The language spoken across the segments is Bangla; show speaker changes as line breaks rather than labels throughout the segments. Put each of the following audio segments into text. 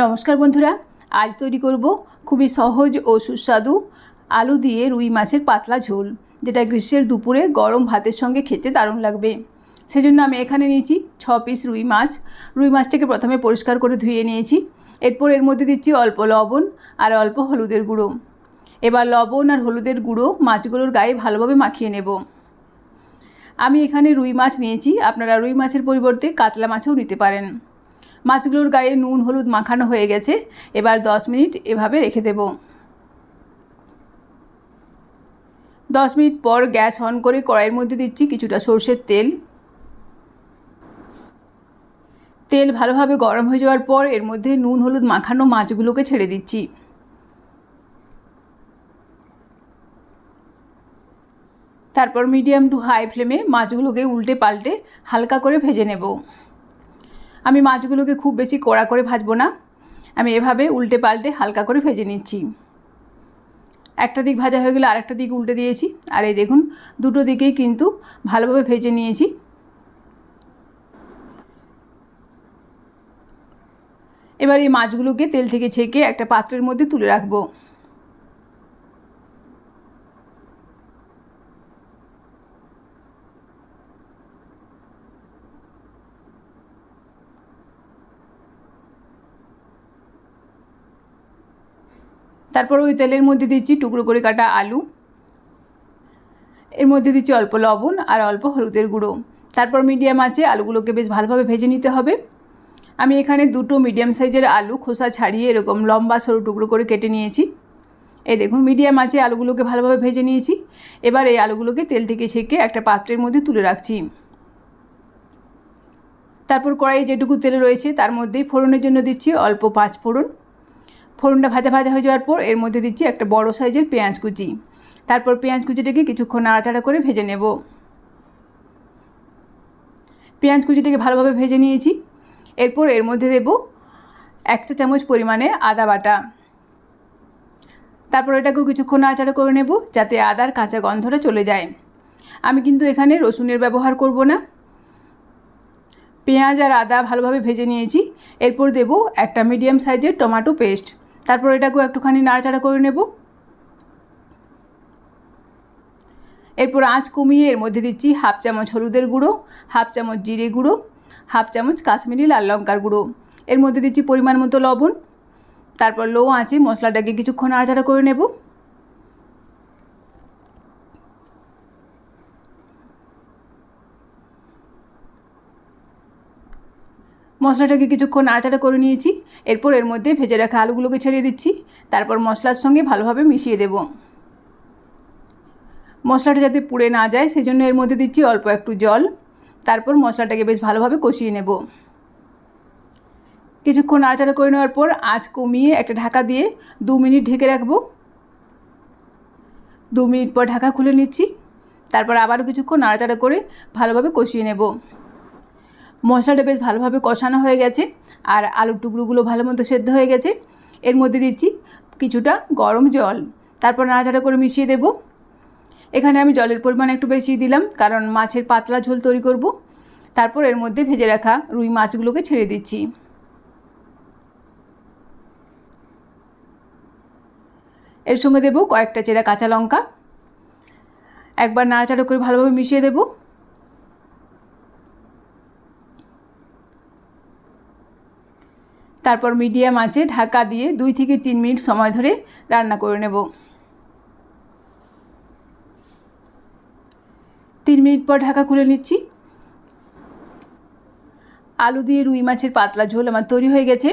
নমস্কার বন্ধুরা, আজ তৈরি করব খুবই সহজ ও সুস্বাদু আলু দিয়ে রুই মাছের পাতলা ঝোল, যেটা গ্রীষ্মের দুপুরে গরম ভাতের সঙ্গে খেতে দারুণ লাগবে। সেজন্য আমি এখানে নিয়েছি ছ পিস রুই মাছ। রুই মাছটাকে প্রথমে পরিষ্কার করে ধুয়ে নিয়েছি। এরপর এর মধ্যে দিচ্ছি অল্প লবণ আর অল্প হলুদের গুঁড়ো। এবার লবণ আর হলুদের গুঁড়ো মাছগুলোর গায়ে ভালোভাবে মাখিয়ে নেব। আমি এখানে রুই মাছ নিয়েছি। আপনারা রুই মাছের পরিবর্তে কাতলা মাছও নিতে পারেন। মাছগুলোর গায়ে নুন, হলুদ মাখানো হয়ে গেছে। এবার দশ মিনিট এভাবে রেখে দেব। দশ মিনিট পর গ্যাস অন করে কড়াইয়ের মধ্যে দিচ্ছি কিছুটা সর্ষের তেল। তেল ভালোভাবে গরম হয়ে যাওয়ার পর এর মধ্যে নুন, হলুদ মাখানো মাছগুলোকে ছেড়ে দিচ্ছি। তারপর মিডিয়াম টু হাই ফ্লেমে মাছগুলোকে উল্টে পাল্টে হালকা করে ভেজে নেব। আমি মাছগুলোকে খুব বেশি কড়া করে ভাজবো না। আমি এভাবে উল্টে পাল্টে হালকা করে ভেজে নিচ্ছি। একটা দিক ভাজা হয়ে গেলে আরেকটা দিক উল্টে দিয়েছি। আর এই দেখুন, দুটো দিকেই কিন্তু ভালোভাবে ভেজে নিয়েছি। এবার এই মাছগুলোকে তেল থেকে ছেঁকে একটা পাত্রের মধ্যে তুলে রাখব। তারপর ওই তেলের মধ্যে দিচ্ছি টুকরো করে কাটা আলু, এর মধ্যে দিচ্ছি অল্প লবণ আর অল্প হলুদের গুঁড়ো। তারপর মিডিয়াম আছে, আলুগুলোকে বেশ ভালোভাবে ভেজে নিতে হবে। আমি এখানে দুটো মিডিয়াম সাইজের আলু খোসা ছাড়িয়ে এরকম লম্বা সরু টুকরো করে কেটে নিয়েছি। এই দেখুন, মিডিয়াম আছে, আলুগুলোকে ভালোভাবে ভেজে নিয়েছি। এবার এই আলুগুলোকে তেল থেকে ছেঁকে একটা পাত্রের মধ্যে তুলে রাখছি। তারপর কড়াইয়ে যেটুকু তেল রয়েছে, তার মধ্যেই ফোড়নের জন্য দিচ্ছি অল্প পাঁচ ফোড়ন ফোড়নটা ভাজা ভাজা হয়ে যাওয়ার পর এর মধ্যে দিচ্ছি একটা বড় সাইজের পেঁয়াজ কুচি। তারপর পেঁয়াজ কুচিটাকে কিছুক্ষণ নাড়াচাড়া করে ভেজে নেব। পেঁয়াজ কুচিটাকে ভালোভাবে ভেজে নিয়েছি। এরপর এর মধ্যে দেব এক চা চামচ পরিমাণে আদা বাটা। তারপর এটাকেও কিছুক্ষণ নাড়াচাড়া করে নেব যাতে আদার কাঁচা গন্ধটা চলে যায়। আমি কিন্তু এখানে রসুনের ব্যবহার করব না। পেঁয়াজ আর আদা ভালোভাবে ভেজে নিয়েছি। এরপর দেব একটা মিডিয়াম সাইজের টমেটো পেস্ট। তারপর এটাকেও একটুখানি নাড়াচাড়া করে নেব। এরপর আঁচ কমিয়ে এর মধ্যে দিচ্ছি হাফ চামচ হলুদের গুঁড়ো, হাফ চামচ জিরে গুঁড়ো, হাফ চামচ কাশ্মীরি লাল লঙ্কার গুঁড়ো। এর মধ্যে দিচ্ছি পরিমাণ মতো লবণ। তারপর লো আঁচে মশলাটাকে কিছুক্ষণ নাড়াচাড়া করে নেব। মশলাটাকে কিছুক্ষণ নাড়াচাড়া করে নিয়েছি। এরপর এর মধ্যে ভেজে রাখা আলুগুলোকে ছড়িয়ে দিচ্ছি। তারপর মশলার সঙ্গে ভালোভাবে মিশিয়ে দেব। মশলাটা যাতে পুড়ে না যায়, সেজন্য এর মধ্যে দিচ্ছি অল্প একটু জল। তারপর মশলাটাকে বেশ ভালোভাবে কষিয়ে নেব। কিছুক্ষণ নাড়াচাড়া করে নেওয়ার পর আঁচ কমিয়ে একটা ঢাকা দিয়ে দু মিনিট ঢেকে রাখব। দু মিনিট পর ঢাকা খুলে নিচ্ছি। তারপর আবারও কিছুক্ষণ নাড়াচাড়া করে ভালোভাবে কষিয়ে নেব। মশলাটা বেশ ভালোভাবে কষানো হয়ে গেছে আর আলুর টুকরোগুলো ভালো মতো সেদ্ধ হয়ে গেছে। এর মধ্যে দিচ্ছি কিছুটা গরম জল। তারপর নাড়াচাড়া করে মিশিয়ে দেব। এখানে আমি জলের পরিমাণ একটু বেশি দিলাম, কারণ মাছের পাতলা ঝোল তৈরি করব। তারপর এর মধ্যে ভেজে রাখা রুই মাছগুলোকে ছেড়ে দিচ্ছি। এর সঙ্গে দেব কয়েকটা চেরা কাঁচা লঙ্কা। একবার নাড়াচাড়া করে ভালোভাবে মিশিয়ে দেবো। তারপর মিডিয়াম আঁচে ঢাকা দিয়ে দুই থেকে তিন মিনিট সময় ধরে রান্না করে নেব। তিন মিনিট পর ঢাকা খুলে নিচ্ছি। আলু দিয়ে রুই মাছের পাতলা ঝোল আমার তৈরি হয়ে গেছে।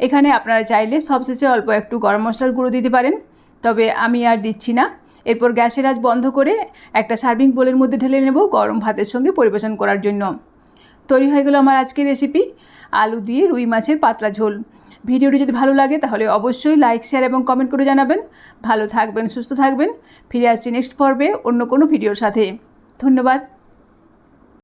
এখানে আপনারা চাইলে সবশেষে অল্প একটু গরম মশলার গুঁড়ো দিতে পারেন, তবে আমি আর দিচ্ছি না। এরপর গ্যাসের আজ বন্ধ করে একটা সার্ভিং বোলের মধ্যে ঢেলে নেব গরম ভাতের সঙ্গে পরিবেশন করার জন্য। তৈরি হয়ে গেল আমার আজকের রেসিপি আলু দিয়ে রুই মাছের পাতলা ঝোল। ভিডিওটি যদি ভালো লাগে, তাহলে অবশ্যই লাইক শেয়ার এবং কমেন্ট করে জানাবেন। ভালো থাকবেন, সুস্থ থাকবেন। ফিরে আসছি নেক্সট পর্বে অন্য কোনো ভিডিওর সাথে। ধন্যবাদ।